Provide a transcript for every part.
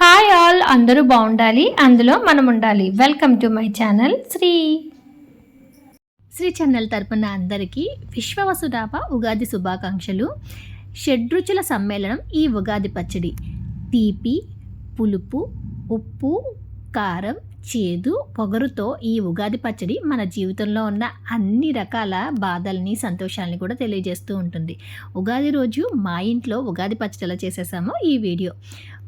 Hi all అందరూ బాగుండాలి అందులో మనం ఉండాలి welcome to my channel Sri. Sri channel తరపున అందరికీ విశ్వవసుడాప ఉగాది శుభాకాంక్షలు. షడ్రుచుల సమ్మేళనం ఈ ఉగాది పచ్చడి. తీపి పులుపు ఉప్పు కారం చేదు పొగరుతో ఈ ఉగాది పచ్చడి మన జీవితంలో ఉన్న అన్ని రకాల బాధల్ని సంతోషాలని కూడా తెలియజేస్తూ ఉంటుంది. ఉగాది రోజు మా ఇంట్లో ఉగాది పచ్చడి ఎలా చేసేసామో ఈ వీడియో.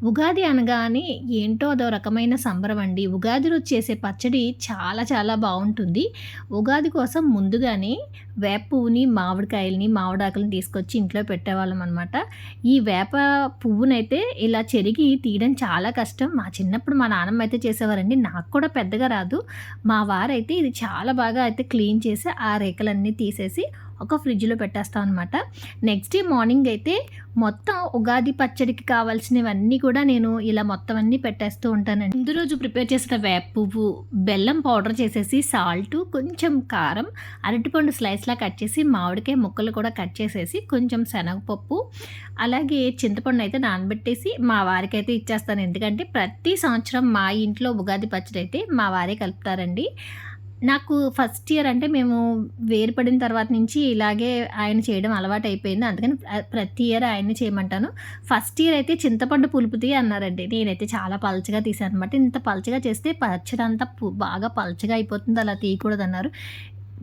ఉగాది అనగానే ఏంటో అదో రకమైన సంబరం అండి. ఉగాది రోజు చేసే పచ్చడి చాలా చాలా బాగుంటుంది. ఉగాది కోసం ముందుగానే వేప పువ్వుని మామిడికాయలని మామిడాకులని తీసుకొచ్చి ఇంట్లో పెట్టేవాళ్ళం అనమాట ఈ వేప పువ్వునైతే ఇలా చెరిగి తీయడం చాలా కష్టం. మా చిన్నప్పుడు మా నాన్నమ్మ అయితే చేసేవారండి. నాకు కూడా పెద్దగా రాదు. మా వారైతే ఇది చాలా బాగా అయితే క్లీన్ చేసి ఆ రేఖలన్నీ తీసేసి ఒక ఫ్రిడ్జ్లో పెట్టేస్తాం అనమాట నెక్స్ట్ డే మార్నింగ్ అయితే మొత్తం ఉగాది పచ్చడికి కావాల్సినవన్నీ కూడా నేను ఇలా మొత్తం అన్నీ పెట్టేస్తూ ఉంటానండి. ముందు రోజు ప్రిపేర్ చేసిన వేప పువ్వు బెల్లం పౌడర్ చేసేసి సాల్ట్ కొంచెం కారం అరటిపండు స్లైస్లా కట్ చేసి మామిడికాయ ముక్కలు కూడా కట్ చేసేసి కొంచెం శనగపప్పు అలాగే చింతపండు అయితే నానబెట్టేసి మా వారికి అయితే ఇచ్చేస్తాను. ఎందుకంటే ప్రతి సంవత్సరం మా ఇంట్లో ఉగాది పచ్చడి అయితే మా వారే కలుపుతారండి. నాకు ఫస్ట్ ఇయర్ అంటే మేము వేరుపడిన తర్వాత నుంచి ఇలాగే ఆయన చేయడం అలవాటు అయిపోయింది అందుకని ప్ర- ప్రతి ఇయర్ ఆయన్ని చేయమంటాను. ఫస్ట్ ఇయర్ అయితే చింతపండు పులుపుతి అన్నారండి. నేనైతే చాలా పలచగా తీసాను అనమాట ఇంత పలచగా చేస్తే పచ్చడి అంతా బాగా పలచగా అయిపోతుంది. అలా తీయకూడదు అన్నారు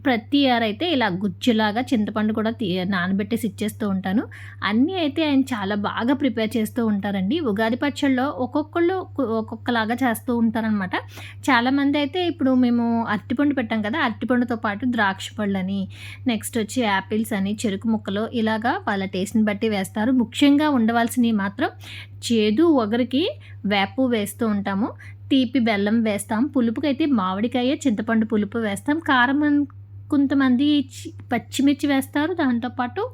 ప్రతి ఇయర్ అయితే ఇలా గుజ్జులాగా చింతపండు కూడా తీ నానబెట్టేసి ఇచ్చేస్తూ ఉంటాను. అన్నీ అయితే ఆయన చాలా బాగా ప్రిపేర్ చేస్తూ ఉంటారండి. ఉగాది పచ్చళ్ళలో ఒక్కొక్కళ్ళు ఒక్కొక్కలాగా చేస్తూ ఉంటారనమాట చాలామంది అయితే ఇప్పుడు మేము అరటిపండు పెట్టాం కదా అరటిపండుతో పాటు ద్రాక్ష పళ్ళని నెక్స్ట్ వచ్చి యాపిల్స్ అని చెరుకు ముక్కలు ఇలాగా వాళ్ళ టేస్ట్ని బట్టి వేస్తారు. ముఖ్యంగా ఉండవలసినవి మాత్రం చేదు ఒగరికి వేపు వేస్తూ ఉంటాము. తీపి బెల్లం వేస్తాం. పులుపుకైతే మామిడికాయ చింతపండు పులుపు వేస్తాం. కారం కొంతమంది చి- పచ్చిమిర్చి వేస్తారు. దాంతోపాటు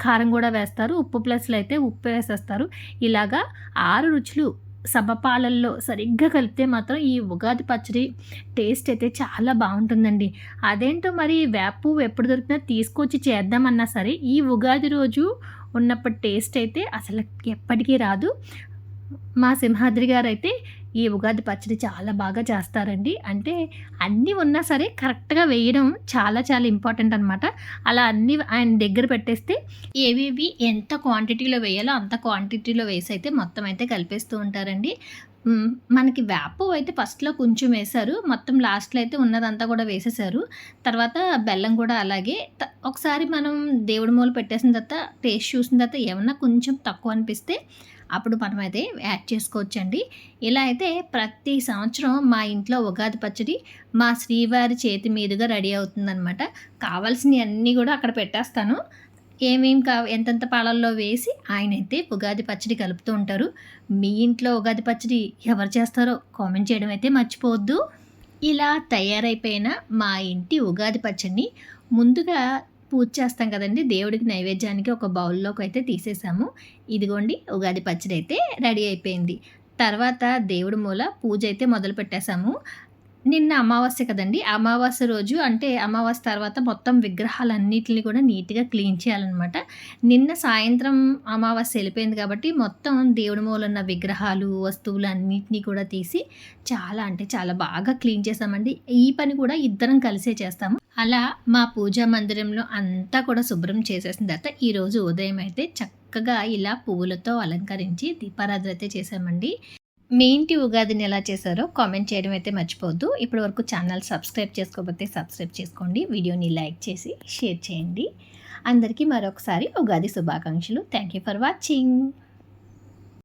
కారం కూడా వేస్తారు. ఉప్పు ప్లస్లో అయితే ఉప్పు వేసేస్తారు. ఇలాగా ఆరు రుచులు సమపాలల్లో సరిగ్గా కలిపితే మాత్రం ఈ ఉగాది పచ్చడి టేస్ట్ అయితే చాలా బాగుంటుందండి. అదేంటో మరి వేపు ఎప్పుడు దొరికినా తీసుకొచ్చి చేద్దామన్నా సరే ఈ ఉగాది రోజు ఉన్నప్పుడు టేస్ట్ అయితే అసలు ఎప్పటికీ రాదు. మా సింహాద్రి గారు అయితే ఈ ఉగాది పచ్చడి చాలా బాగా చేస్తారండి. అంటే అన్నీ ఉన్నా సరే కరెక్ట్గా వేయడం చాలా చాలా ఇంపార్టెంట్ అనమాట అలా అన్నీ ఆయన దగ్గర పెట్టేస్తే ఏవేవి ఎంత క్వాంటిటీలో వేయాలో అంత క్వాంటిటీలో వేసి అయితే మొత్తం అయితే కలిపేస్తూ ఉంటారండి. మనకి వేప అయితే ఫస్ట్లో కొంచెం వేశారు. మొత్తం లాస్ట్లో అయితే ఉన్నదంతా కూడా వేసేసారు తర్వాత బెల్లం కూడా అలాగే. త- ఒకసారి మనం దేవుడి మూల పెట్టేసిన తర్వాత టేస్ట్ చూసిన తర్వాత ఏమన్నా కొంచెం తక్కువ అనిపిస్తే అప్పుడు మనం అయితే యాడ్ చేసుకోవచ్చండి. ఇలా అయితే ప్రతి సంవత్సరం మా ఇంట్లో ఉగాది పచ్చడి మా శ్రీవారి చేతి మీదుగా రెడీ అవుతుందన్నమాట. కావాల్సినవి అన్నీ కూడా అక్కడ పెట్టేస్తాను. ఏమేమి కా ఎంతెంత పాలల్లో వేసి ఆయన అయితే ఉగాది పచ్చడి కలుపుతూ ఉంటారు. మీ ఇంట్లో ఉగాది పచ్చడి ఎవరు చేస్తారో కామెంట్ చేయడం అయితే మర్చిపోవద్దు. ఇలా తయారైపోయిన మా ఇంటి ఉగాది పచ్చడిని ముందుగా పూజ చేస్తాం కదండి. దేవుడికి నైవేద్యానికి ఒక బౌల్లోకి అయితే తీసేసాము. ఇదిగోండి ఉగాది పచ్చడి అయితే రెడీ అయిపోయింది. తర్వాత దేవుడి మూల పూజ అయితే మొదలు పెట్టేశాము. నిన్న అమావాస్య కదండి. అమావాస్య రోజు అంటే అమావాస్య తర్వాత మొత్తం విగ్రహాలన్నిటిని కూడా నీట్గా క్లీన్ చేయాలన్నమాట. నిన్న సాయంత్రం అమావాస్య వెళ్ళిపోయింది కాబట్టి మొత్తం దేవుడి మూల ఉన్న విగ్రహాలు వస్తువులు అన్నిటినీ కూడా తీసి చాలా అంటే చాలా బాగా క్లీన్ చేసామండి ఈ పని కూడా ఇద్దరం కలిసే చేస్తాము. అలా మా పూజా మందిరంలో అంతా కూడా శుభ్రం చేసేసిన తర్వాత ఈరోజు ఉదయం అయితే చక్కగా ఇలా పువ్వులతో అలంకరించి దీపారాధన అయితే చేశామండి. మీ ఇంటి ఉగాదిని ఎలా చేశారో కామెంట్ చేయడం అయితే మర్చిపోవద్దు. ఇప్పటి వరకు ఛానల్ సబ్స్క్రైబ్ చేసుకోకపోతే సబ్స్క్రైబ్ చేసుకోండి. వీడియోని లైక్ చేసి షేర్ చేయండి. అందరికీ మరొకసారి ఉగాది శుభాకాంక్షలు. Thank you for watching.